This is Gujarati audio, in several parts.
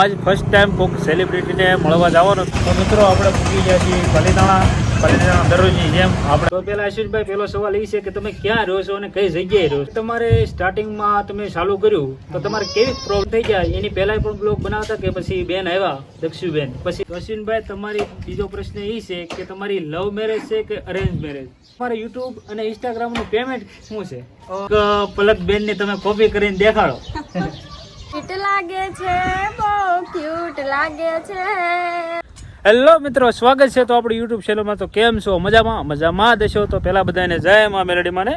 આજ ફર્સ્ટ ટાઈમ કોઈક સેલિબ્રિટીને મળવા જવાનો તો મિત્રો, આપણે પૂકી ગયા છીએ પાલીતાણા પાલીતાણા દરરોજની જેમ આપણે તો પેલા આશીષભાઈ, પેલો સવાલ એ છે કે તમે ક્યાં રહો છો અને કઈ જગ્યાએ રહો તમારે સ્ટાર્ટિંગમાં તમે ચાલુ કર્યું, તો તમારે કેવી પ્રોબ્લેમ થઈ ગયા? એની પહેલાં પણ બ્લોગ બનાવતા કે પછી બેન આવ્યા દક્ષુબેન પછી અશ્વિનભાઈ તમારી બીજો પ્રશ્ન એ છે કે તમારી લવ મેરેજ છે કે અરેન્જ મેરેજ તમારા યુટ્યુબ અને ઇન્સ્ટાગ્રામનું પેમેન્ટ શું છે? પલક બેનને તમે કોપી કરીને દેખાડો. લાગે છે? ક્યુટ લાગે છે. હેલો મિત્રો, સ્વાગત છે તો આપણી યુટ્યુબ ચેનલમાં તો કેમ છો? મજામાં? મજામાં દેશો તો પેલા બધાને જય માં મેલડીમાં ને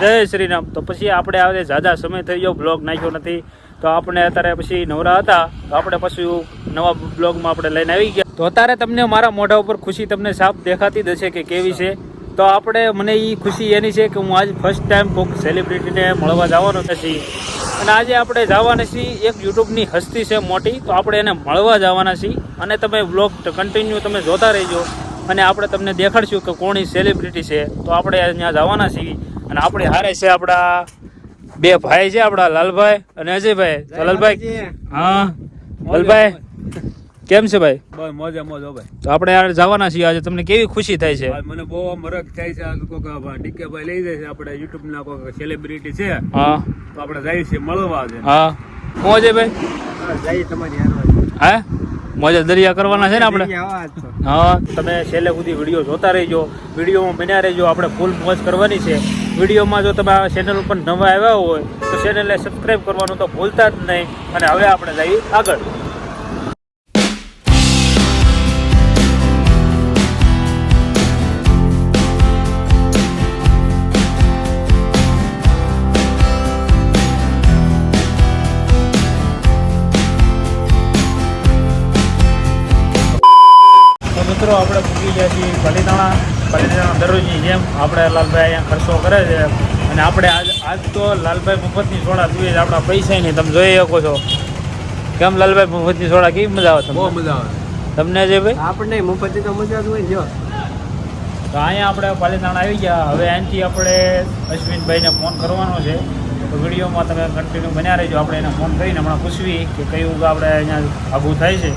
જય શ્રી રામ તો પછી આપણે આવે ઝાઝા સમય થઈ ગયો બ્લોગ નાખ્યો નથી. તો આપણે અત્યારે પછી નવરા હતા. તો આપણે પછી નવા બ્લોગમાં આપણે લઈને આવી ગયા. તો અત્યારે તમને મારા મોઢા ઉપર ખુશી તમને સાફ દેખાતી જ કે કેવી છે. તો આપણે, મને એ ખુશી એની છે કે હું આજ ફર્સ્ટ ટાઈમ કોઈક સેલિબ્રિટીને મળવા જવાનો નથી. અને આજે આપણે જવાના છીએ એક યુટ્યુબની હસ્તી છે મોટી તો આપણે એને મળવા જવાના છીએ. અને તમે બ્લોગ કન્ટિન્યુ તમે જોતા રહેજો. અને આપણે તમને દેખાડશું કે કોણી સેલિબ્રિટી છે. તો આપણે અહીંયા જવાના છીએ. અને આપણે હારે છે આપણા બે ભાઈ છે આપણા લાલભાઈ અને અજયભાઈ. લાલભાઈ હા લાલભાઈ કેમ છે ભાઈ? બસ મજા મોજ ભાઈ. તો આપણે યાર જવાના છીએ આજે. તમને કેવી ખુશી થાય છે? મને બહુ મરક થાય છે. આ કોક ડીકે ભાઈ લઈ જાય છે. આપણે યુટ્યુબ ના કોક સેલિબ્રિટી છે. હા. તો આપણે જઈએ છીએ મળવા છે હા. હું અજયભાઈ જઈએ તમારી હા? મોજા દરિયા કરવાના છે ને આપણે? હા. તમે છેલ્લે સુધી વીડિયો જોતા રહેજો. વિડીયોમાં બન્યા રહેજો. આપણે ફૂલ મોજ કરવાની છે. વિડીયોમાં જો તમે આ ચેનલ ઉપર નવા આવ્યા હોય તો ચેનલને સબસ્ક્રાઈબ કરવાનું તો ભૂલતા જ નહીં. અને હવે આપણે જઈએ આગળ. છીએ પાલીતાણા પાલીતાણા દરરોજની જેમ આપણે લાલભાઈ અહીંયા ખર્ચો કરે છે. અને આપણે આજ આજ તો લાલભાઈ મફતની સોડા જોઈએ છે આપણા પૈસા નહીં. તમે જોઈ શકો છો. કેમ લાલભાઈ મફતની સોડા કેવી મજા આવે બહુ મજા આવે. તમને જે ભાઈ? આપણને મફતી તો મજા જ હોય જો. તો અહીંયા આપણે પાલીતાણા આવી ગયા. હવે અહીંથી આપણે અશ્વિનભાઈને ફોન કરવાનો છે. તો વિડીયોમાં તમે કન્ટિન્યુ બન્યા રહેજો. આપણે એને ફોન કરીને હમણાં પૂછવી કે કયું આપણે અહીંયા આઘું થાય છે.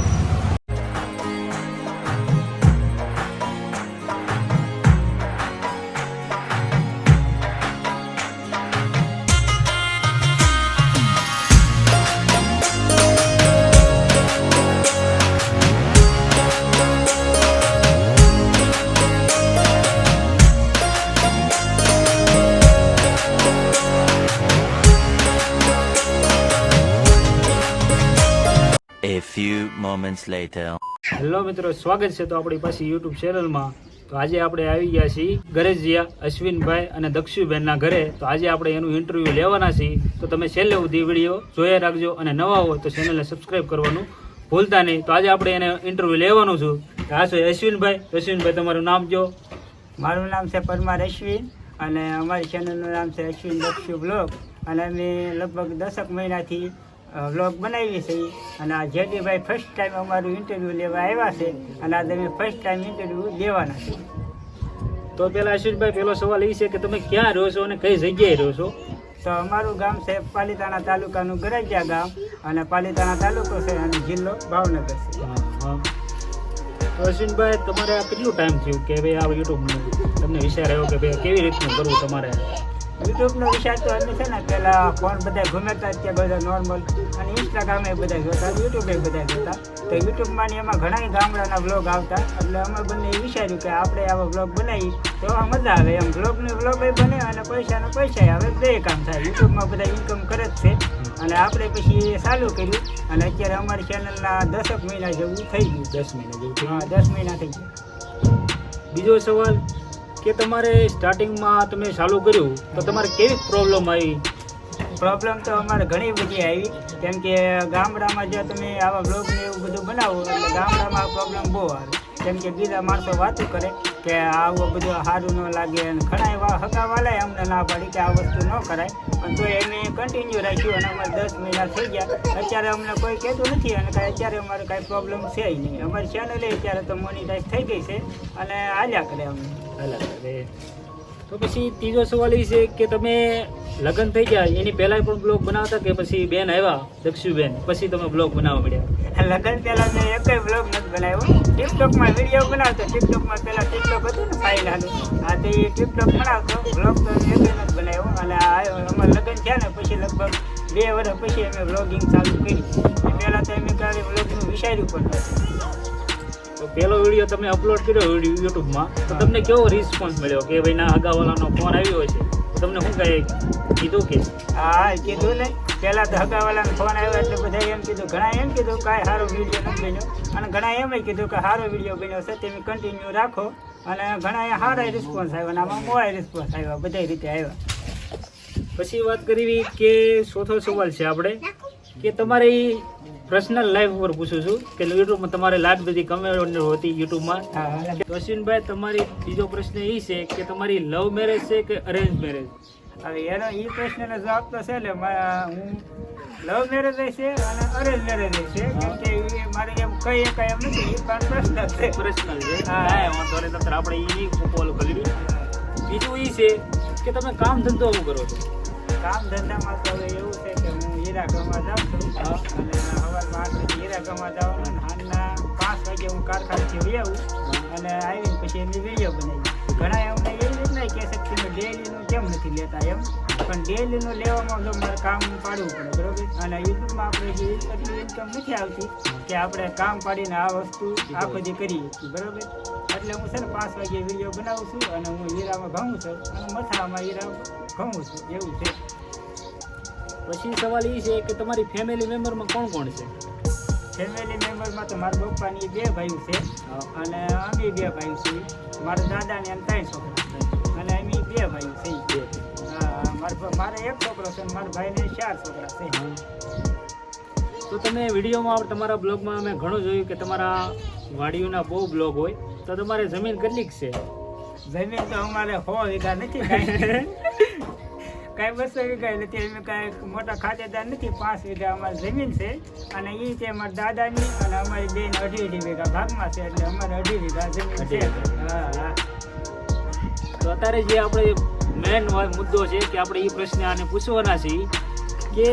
Moments later. હેલો મિત્રો સ્વાગત છે તો આપણી પાસે યુટ્યુબ ચેનલમાં તો આજે આપણે આવી ગયા છીએ ગરેજિયા અશ્વિનભાઈ અને દક્ષુબેનના ઘરે. તો આજે આપણે એનું ઇન્ટરવ્યૂ લેવાના છીએ. તો તમે છેલ્લે સુધી વીડિયો જોયા રાખજો અને નવા હોય તો ચેનલને સબસ્ક્રાઈબ કરવાનું ભૂલતા નહીં. તો આજે આપણે એને ઇન્ટરવ્યૂ લેવાનું છું. તો આ છે અશ્વિનભાઈ. અશ્વિનભાઈ તમારું નામ જો મારું નામ છે પરમાર અશ્વિન અને અમારી ચેનલનું નામ છે અશ્વિન દક્ષુ બ્લોગ અને અમે લગભગ દસક મહિનાથી વ્લોગ બનાવીએ છીએ અને આ જેડીભાઈ ફર્સ્ટ ટાઈમ અમારું ઇન્ટરવ્યૂ લેવા આવ્યા છે. અને આ તમે ફર્સ્ટ ટાઈમ ઇન્ટરવ્યૂ લેવાના છે. તો પેલા અશ્વિનભાઈ પેલો સવાલ એ છે કે તમે ક્યાં રહો છો અને કઈ જગ્યાએ રહો છો? તો અમારું ગામ છે પાલીતાણા તાલુકાનું ગરજિયા ગામ અને પાલીતાણા તાલુકો છે અને જિલ્લો ભાવનગર છે. અશ્વિનભાઈ તમારે આ કેટલું ટાઈમ થયું કે ભાઈ આ યુટ્યુબનું તમને વિચાર આવ્યો કે ભાઈ કેવી રીતનું કરવું તમારે? યુટ્યુબનો વિચાર તો અમે છે ને પેલા ફોન બધા ઘુમેતા ત્યાં બધા નોર્મલ અને ઇન્સ્ટાગ્રામે બધા જોતા યુટ્યુબે બધા જોતા. તો યુટ્યુબમાં ને એમાં ઘણા ગામડાના વ્લોગ આવતા. એટલે અમે બંને વિચાર્યું કે આપણે આવા વ્લોગ બનાવી તો આ મજા આવે. એમ વ્લોગને વ્લોગ બને અને પૈસાનો પૈસા આવે. બે કામ થાય. યુટ્યુબમાં બધા ઇન્કમ કરે જ છે. અને આપણે પછી એ ચાલુ કર્યું. અને અત્યારે અમારી ચેનલના દસક મહિના જેવું થઈ ગયું. દસ મહિના જેવું હા દસ મહિના થઈ ગયા. બીજો સવાલ? કે તમારે સ્ટાર્ટિંગમાં તમે ચાલુ કર્યું, તો તમારે કેવી પ્રોબ્લેમ આવી? પ્રોબ્લેમ તો અમારે ઘણી બધી આવી. કેમ કે ગામડામાં જ્યાં તમે આવા બ્લોગ ને એવું બધું બનાવો એટલે ગામડામાં પ્રોબ્લેમ બહુ આવે. કેમ કે બીજા માણસો વાતો કરે કે આવું બધું સારું ન લાગે અને ઘણા એવા હગાવાલાય અમને ના પાડી કે આ વસ્તુ ન કરાય. પણ તો એને કન્ટિન્યુ રાખ્યું અને અમારે દસ મહિના થઈ ગયા. અત્યારે અમને કોઈ કહેતું નથી અને કાંઈ અત્યારે અમારે કાંઈ પ્રોબ્લેમ છે નહીં. અમારી ચેનલે અત્યારે તો મોનિટાઈઝ થઈ ગઈ છે અને હાલ્યા કરે અમને. હાલા કરે. તો પછી ત્રીજો સવાલ એ છે કે તમે લગ્ન થઈ ગયા, એની પહેલા પણ બ્લોગ બનાવતા કે પછી બેન આવ્યા, દક્ષુબેન? પછી તમે બ્લોગ બનાવવા મળ્યા લગ્ન પહેલા મેં એક બ્લોગ નથી બનાવ્યો. ટિકટોકમાં વીડિયો બનાવતો. ટિકટોકમાં પહેલાં ટિકટોક હતું ને ફાઇલ હાલું. હા, તો એ ટિકટોક બનાવતો. બ્લોગ તો એક નથી બનાવ્યો. અને અમારે લગ્ન થયા ને, પછી લગભગ બે વર્ષ પછી અમે વ્લોગિંગ ચાલુ કરી. એ પહેલાં તો અમે ક્યારે વ્લોગનું વિચાર્યું પણ તો પહેલો વીડિયો તમે અપલોડ કર્યો યુટ્યુબમાં તો તમને કેવો રિસ્પોન્સ મળ્યો કે ભાઈ ના અગાવાલાનો ફોન આવ્યો છે? તમને શું કહે? કીધું કે? હા કીધું ને. પહેલાં તો હગાવાલાનો ફોન આવ્યો એટલે બધા એમ કીધું ઘણા એમ કીધું કાંઈ સારો વીડિયો નથી બન્યો. અને ઘણા એમ કીધું કે સારો વીડિયો બન્યો છે તમે કન્ટિન્યુ રાખો. અને ઘણા એ સારા રિસ્પોન્સ આવ્યો અને આમાં મોડા રિસ્પોન્સ આવ્યા બધા રીતે આવ્યા. પછી વાત કરવી કે ચોથો સવાલ છે આપણે કે તમારી પર્સનલ લાઈફ ઉપર પૂછું છું કે યુટ્યુબમાં તમારે લાટ બધી કમેન્ટ હોતી યુટ્યુબમાં. તો અશ્વિનભાઈ તમારી બીજો પ્રશ્ન એ છે કે તમારી લવ મેરેજ છે કે અરેન્જ મેરેજ હવે એનો એ પ્રશ્નનો જવાબ તો છે એટલે હું લવ મેરેજ છે અને અરેન્જ મેરેજ છે. કેમ કે એ મારે એમ કઈ એક એમ નથી એ પણ પ્રશ્ન છે. પર્સનલ છે. હા. વાંધો નહીં નહીંતર આપણે એ કોલ કરી બીજું એ છે કે તમે કામ ધંધો શું કરો છો? કામ ધંધામાં તો હવે એવું છે હીરા જાઉં છું. અને સવારમાં આઠ વાગે હીરા ગમવા જાઉં અને સાંજના પાંચ વાગે હું કારખાનેથી વહી આવું. અને આવીને પછી એની વીડિયો બનાવી. ઘણા અમને એવી રીતના કે શક્તિનું ડેલીનું કેમ નથી લેતા એમ. પણ ડેલીનું લેવામાં જો મારે કામ પાડવું પડે, બરોબર? અને યુટ્યુબમાં આપણે જે એટલી ઇન્કમ નથી આવતી કે આપણે કામ પાડીને આ વસ્તુ આ બધી કરીએ છીએ બરોબર? એટલે હું છે ને પાંચ વાગે વીડિયો બનાવું છું અને હું હીરામાં ઘઉં છું. અને મથામાં હીરા ઘઉં છું. એવું છે. પછી સવાલ એ છે કે તમારી ફેમિલી મેમ્બરમાં કોણ કોણ છે? ફેમિલી મેમ્બરમાં તો મારા પપ્પાની બે ભાઈઓ છે. અને અમે બે ભાઈઓ છીએ. મારા દાદાને એમ ત્રણ છોકરા અને અમે બે ભાઈઓ છીએ. હા, મારા મારે એક છોકરો છે મારા ભાઈને ચાર છોકરા છે. તો તમે વિડીયોમાં તમારા બ્લોગમાં અમે ઘણું જોયું કે તમારા વાડીઓના બહુ બ્લોગ હોય તો તમારે જમીન કેટલીક છે? જમીન તો અમારે સો વીઘા નથી કાંઈ બસો વીઘા નથી અમે કાંઈ મોટા ખાતેદાર નથી પાંચ વીઘા અમારી જમીન છે અને એ છે અમારા દાદાની અને અમારી બેન અઢી અઢી વીઘા ભાગમાં છે એટલે અમારે અઢી વીઘા જમીન છે. હા હા. તો અત્યારે જે આપણે મેન મુદ્દો છે કે આપણે એ પ્રશ્ન આને પૂછવાના છીએ કે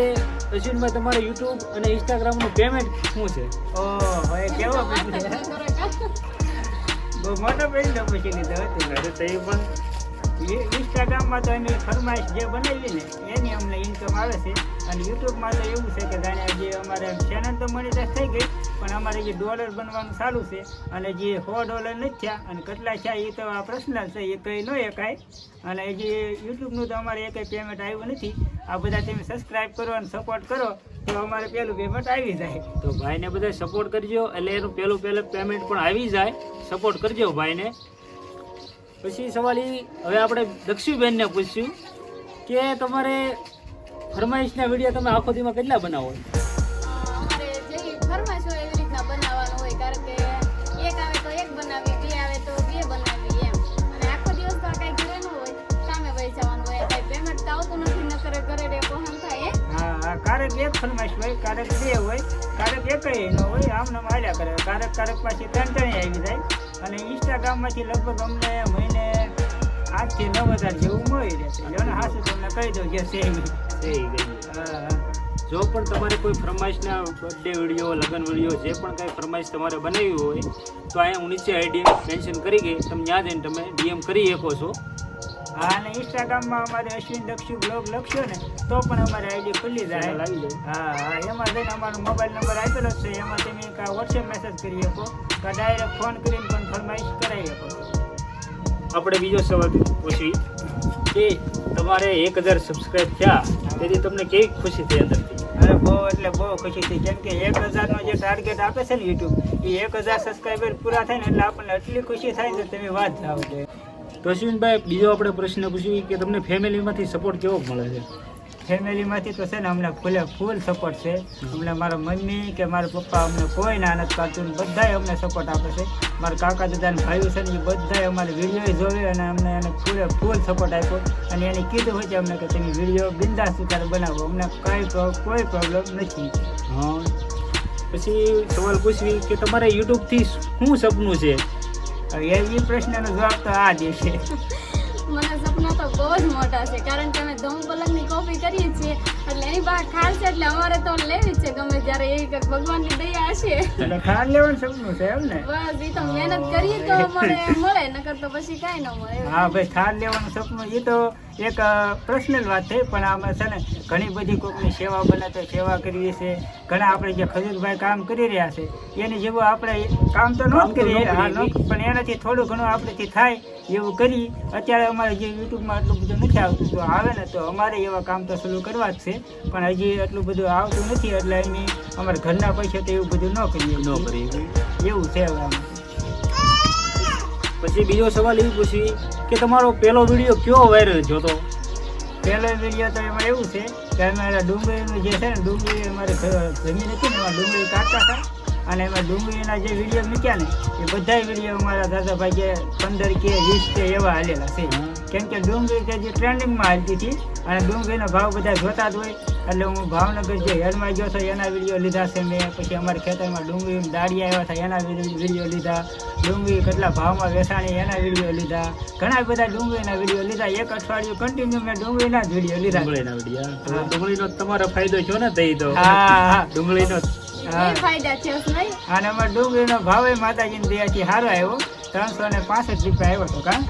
અશ્વિનભાઈ તમારે યુટ્યુબ અને ઇન્સ્ટાગ્રામનું પેમેન્ટ શું છે? ઓહો હવે કેવો પ્રશ્ન બહુ મોટો પ્રશ્ન પૂછી લીધો હતો તો એ પણ ઇન્સ્ટાગ્રામમાં તો એની ફરમાઈશ જે બનાવી ને, એની અમને ઇન્કમ આવે છે. અને યુટ્યુબમાં તો એવું છે કે જાણે જે અમારે ચેનલ તો મોનિટાઈઝ થઈ ગઈ, પણ અમારે જે ડોલર બનવાનું ચાલુ છે અને જે સો ડોલર નથી થયા અને કેટલા થયા એ તો આ પર્સનલ છે, એ કંઈ ન એકાય. અને જે યુટ્યુબનું તો અમારે એક પેમેન્ટ આવ્યું નથી. આ બધા તમે સબસ્ક્રાઈબ કરો અને સપોર્ટ કરો, તો અમારે પહેલું પેમેન્ટ આવી જાય. તો ભાઈને બધા સપોર્ટ કરજો, એટલે એનું પહેલું પહેલું પેમેન્ટ પણ આવી જાય. સપોર્ટ કરજો ભાઈને. પછી સવાલ એ હવે આપણે દક્ષુબેનને પૂછ્યું કે તમારે ફરમાઈશના વીડિયો તમે આખો દીમાં કેટલા બનાવો? એક એક ક્યારેક એક ફરમાઈશ હોય ક્યારેક બે હોય ક્યારેક એકય ન હોય આમને માર્યા કરે. ક્યારેક ક્યારેક પાછી ત્રણ ત્રણ આવી જાય. અને ઇન્સ્ટાગ્રામમાંથી લગભગ અમને મહિને આઠથી નવ હજાર જેવું મળી રહેશે. જો ને હાસુ તમને કહી દઉં જે સેમ થઈ ગઈ હા હા. જો પણ તમારે કોઈ ફરમાઈશના બર્થડે વીડિયો લગ્ન વીડિયો જે પણ કાંઈ ફરમાઈશ તમારે બનાવી હોય તો અહીંયા હું નીચે આઈડી મેન્શન કરી ગઈ તમે ત્યાં જઈને તમે ડીએમ કરી શકો છો. હા અને ઇન્સ્ટાગ્રામમાં અમારે અશ્વિન દક્ષુ બ્લોગ લખશો ને તો પણ અમારી આઈડી ખુલ્લી જાય. લાગી હા હા એમાં જઈને અમારો મોબાઈલ નંબર આપેલો જ છે. એમાં તમે કાં વોટ્સએપ મેસેજ કરી શકો કાં ડાયરેક્ટ ફોન કરીને પણ ફરમાઈશ કરાવી શકો આપણે બીજો સવાલ પૂછી કે તમારે એક હજાર સબસ્ક્રાઈબ થયા તેથી તમને કેવી ખુશી થઈ અંદરથી? અરે બહુ એટલે બહુ ખુશી થઈ. કેમ કે એક હજારનો જે ટાર્ગેટ આપે છે ને યુટ્યુબ એ એક હજાર સબસ્ક્રાઈબર પૂરા થાય ને એટલે આપણને એટલી ખુશી થાય ને તમે વાત જાવ જોઈએ તો અશ્વિનભાઈ બીજો આપણે પ્રશ્ન પૂછ્યું કે તમને ફેમિલીમાંથી સપોર્ટ કેવો મળે છે? ફેમિલીમાંથી તો છે ને અમને ફૂલે ફૂલ સપોર્ટ છે. અમને મારા મમ્મી કે મારા પપ્પા અમને કોઈ ના નથી પાડતું બધાય અમને સપોર્ટ આપે છે. મારા કાકા દાદાને ભાઈઓ છે ને એ બધાય અમારે વીડિયો જોવે અને અમને એને ફૂલે ફૂલ સપોર્ટ આપ્યો. અને એને કીધું હોય છે અમને કે તમે વીડિયો બિંદાસ ઉતારે બનાવો. અમને કાંઈ કોઈ પ્રોબ્લેમ નથી. હા. પછી સવાલ પૂછવી કે તમારે યુટ્યુબથી શું સપનું છે? એ પ્રશ્નનો જવાબ તો આ જ છે. મને સપના તો બહુ જ મોટા છે કારણ કે અમે ધમ પલંગની કોપી કરીએ છીએ. એટલે એની બહાર ખાસ છે એટલે અમારે તો લેવી જ છે ગમે ત્યારે એવી કંઈક ભગવાનની દયા હશે. એટલે ખાર લેવાનું સપનું છે એમ ને? બસ એ તો મહેનત કરીએ તો મળે મળે નકર તો પછી કાંઈ ન મળે. હા ભાઈ થાર લેવાનું સપનું એ તો એક પર્સનલ વાત થઈ પણ આમાં છે ને ઘણી બધી કોઈકની સેવા બને તો સેવા કરવી છે. ઘણા આપણે જે ખજૂરભાઈ કામ કરી રહ્યા છે એની જેવું આપણે કામ તો ન કરીએ પણ એનાથી થોડું ઘણું આપણેથી થાય એવું કરી. અત્યારે અમારે જે યુટ્યુબમાં એટલું બધું નથી આવતું તો આવે ને તો અમારે એવા કામ તો શરૂ કરવા જ છે. પણ હજી એટલું બધું આવતું નથી એટલે એની અમારા ઘરના પૈસા તો એવું બધું ન કરીએ. ન કરીએ. એવું છે હવે આમાં. પછી બીજો સવાલ એ પૂછી કે તમારો પહેલો વીડિયો કયો વાયરલ જોતો પહેલો વીડિયો તો એમાં એવું છે કે અમારા ડુંગળીનું જે છે ને ડુંગળી અમારે જમીન હતી ને એમાં ડુંગળી કાઢતા હતા. અને એમાં ડુંગળીના જે વીડિયો મૂક્યા ને એ બધા વીડિયો અમારા દાદાભાઈ જે પંદર કે વીસ કે એવા હાલેલા છે. કેમ કે ડુંગળી કે જે ટ્રેન્ડિંગમાં હાલતી હતી. અને ડુંગળીનો ભાવ બધા જોતા જ હોય. એટલે હું ભાવનગર જે હેડમાં ગયો હતો એના વીડિયો લીધા છે મેં. પછી અમારા ખેતરમાં ડુંગળી દાડિયા આવ્યા હતા એના વીડિયો લીધા. ડુંગળી કેટલા ભાવમાં વેચાણી એના વીડિયો લીધા. ઘણા બધા ડુંગળીના વીડિયો લીધા. એક અઠવાડિયું કન્ટિન્યુ મેં ડુંગળીના જ વીડિયો લીધા. ડુંગળીના વીડિયો તો ડુંગળીનો તમારો ફાયદો છો ને તઈ તો. હા હા ડુંગળીનો છે અને અમારે ડુંગળીનો ભાવ એ માતાજીની દયાથી સારો આવ્યો. ત્રણસો ને પાસઠ રૂપિયા આવ્યો હતો કા?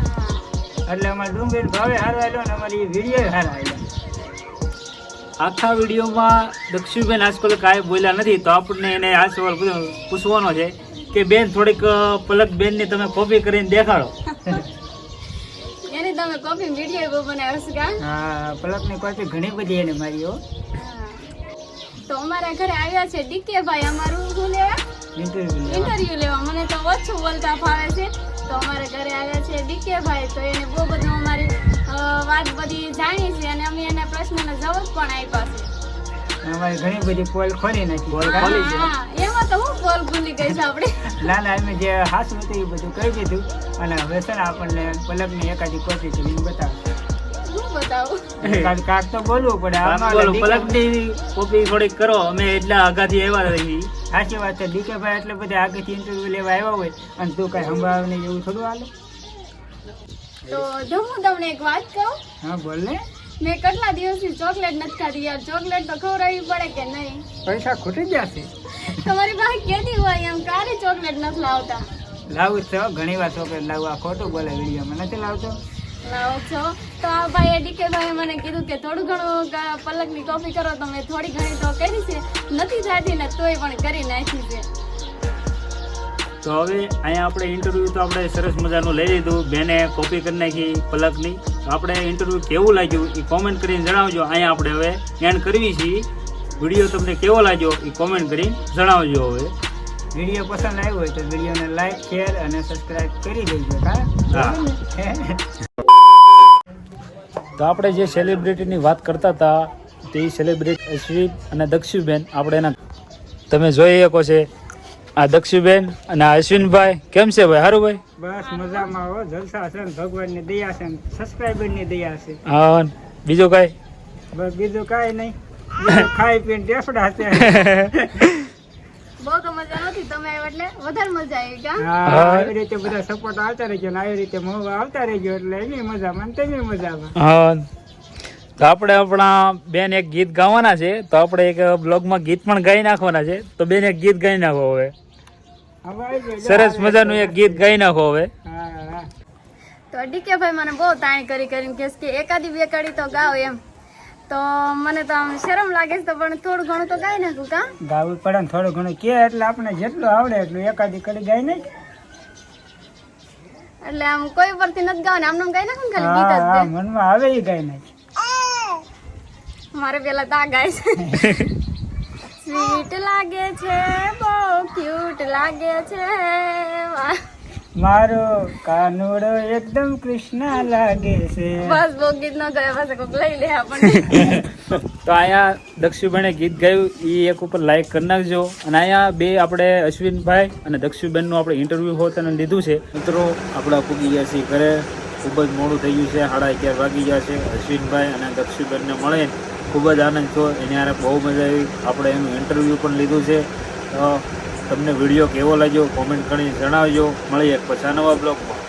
એટલે અમારે ડુંગળી ભાવે સારો આવ્યો અને અમારી વીડિયો સારા આવ્યા આખા વિડીયોમાં દક્ષિણબેન આજકાલ કાંઈ બોલ્યા નથી તો આપણને એને આ સવાલ પૂછવાનો છે કે બેન થોડીક પલક બેનની તમે કોપી કરીને દેખાડો. એની તમે કોપી વીડિયો બહુ બનાવ્યો છે કા હા? પલકની કોપી ઘણી બધી એને મારી હો. તો અમારા ઘરે આવ્યા છે ડીકે ભાઈ અમારું શું લેવા? ઇન્ટરવ્યુ ઇન્ટરવ્યુ લેવા. મને તો ઓછું બોલતા ફાવે છે. તો અમારા ઘરે આવ્યા છે ડીકે ભાઈ તો એને બહુ બધું અમારી વાત બધી જાણી છે અને અમે એના પ્રશ્નનો જવાબ પણ આપ્યા છે. અમારી ઘણી બધી પોલ ખોલી નાખી. પોલ ખોલી છે. એમાં તો હું પોલ ભૂલી ગઈ છે આપણે? ના ના અમે જે હાસું હતું એ બધું કહી દીધું. અને હવે છે ને આપણને પલકની એકાદી કોપી કરીને બતાવે શું બતાવું? કાંઈક કાંઈક તો બોલવું પડે. પલકની કોપી થોડીક કરો. અમે એટલા આઘાથી આવ્યા રહી સાચી વાત છે. ડીકે ભાઈ એટલે બધા આગળથી ઇન્ટરવ્યુ લેવા આવ્યા હોય અને તું કઈ સંભાળ નહીં એવું થોડું હાલે? તો જો હું તમને એક વાત કહું? હા બોલ ને મેં કેટલા દિવસથી ચોકલેટ નથી ખાધી યાર? ચોકલેટ તો ખવડાવવી પડે કે નહીં? પૈસા ખૂટી જશે તમારી પાસે કેદી હોય એમ કારે ચોકલેટ નથી લાવતા? લાવું છો ઘણી વાર ચોકલેટ લાવું. આ ખોટું બોલે વિડીયોમાં. નથી લાવતો? લાવો છો. તો આ ભાઈ ડીકે ભાઈ મને કીધું કે થોડું ઘણું પલકની કોપી કરો તો મેં થોડી ઘણી તો કરી છે. નથી થતી ને તોય પણ કરી નાખી છે. તો હવે અહીંયા આપણે ઇન્ટરવ્યૂ તો આપણે સરસ મજાનું લઈ લીધું. બેને કોપી કરી નાખી પલકની. તો આપણે ઇન્ટરવ્યૂ કેવું લાગ્યું એ કોમેન્ટ કરીને જણાવજો. અહીંયા આપણે હવે એન્ડ કરવી છીએ. વીડિયો તમને કેવો લાગ્યો એ કોમેન્ટ કરીને જણાવજો હવે. વીડિયો પસંદ આવ્યો હોય તો વિડીયોને લાઈક શેર અને સબસ્ક્રાઈબ કરી દેજો હા. તો આપણે જે સેલિબ્રિટીની વાત કરતા હતા તે સેલિબ્રિટી અશ્વિન અને દક્ષુબેન આપણે એના તમે જોઈ શકો છે. આ દક્ષુબેન અને આ અશ્વિનભાઈ કેમ છે ભાઈ? સારું ભાઈ? બસ મજામાં હો. જલસા છે ને ભગવાનની દયા છે ને સબસ્ક્રાઈબરની દયા છે. હા બીજું કાંઈ? બસ બીજું કાંઈ નહીં. ખાઈ પીને ટેસડા છે. મજા તમે આવ્યા એટલે વધારે મજા આવી કા હા? હા. આવી રીતે બધા સપોર્ટ આવતા રહેજો ને આવી રીતે આવતા રહેજો એટલે એની મજામાં તેની મજામાં. હા. તો આપણે આપણા બેન એક ગીત ગાવાના છે તો આપણે એક બ્લોગમાં ગીત પણ ગાઈ નાખવાના છે. તો બેન એક ગીત ગાઈ નાખો હવે. સરસ મજાનું એક ગીત. ગાઈ નાખો હવે. તો ડીકે ભાઈ મને બહુ તાણી કરી કરીને કે એકાદી બે કડી તો ગાઓ એમ. તો મને તો આમ શરમ લાગે છે પણ થોડું ઘણું તો ગાઈ નાખું કા? ગાવું પડે ને થોડું ઘણું કે એટલે આપણે જેટલું આવડે એટલું એકાદી કડી ગાય નહીં એટલે આમ કોઈ પરથી નથી ગાવ ને આમને આમ ગાઈ નાખું ખાલી ગીત જ હા મનમાં આવે એ ગાય નહીં મારે પેલા તા ગાય છે. સ્વીટ લાગે છે બહુ ક્યુટ લાગે છે. વાહ. મારો કાનુડો એકદમ કૃષ્ણ લાગે છે. બસ બહુ ગીત નો ગયા પાસે કોક લઈ લે આપણને. તો અહીંયા દક્ષુબેને ગીત ગાયું એ એક ઉપર લાઈક કરી નાખજો. અને અહીંયા બે આપણે અશ્વિનભાઈ અને દક્ષુબેનનું આપણે ઇન્ટરવ્યૂ હોત અને લીધું છે. મિત્રો આપણા પૂગી ગયા છે ઘરે. ખૂબ જ મોડું થઈ ગયું છે સાડા અગિયાર વાગી ગયા છે. અશ્વિનભાઈ અને દક્ષુબેનને મળે. ખૂબ જ આનંદ થયો. એની હારે બહુ મજા આવી. આપણે એનું ઇન્ટરવ્યૂ પણ લીધું છે. તો તમને વીડિયો કેવો લાગ્યો કોમેન્ટ કરીને જણાવજો. મળીએ એક પછી નવા બ્લોગમાં.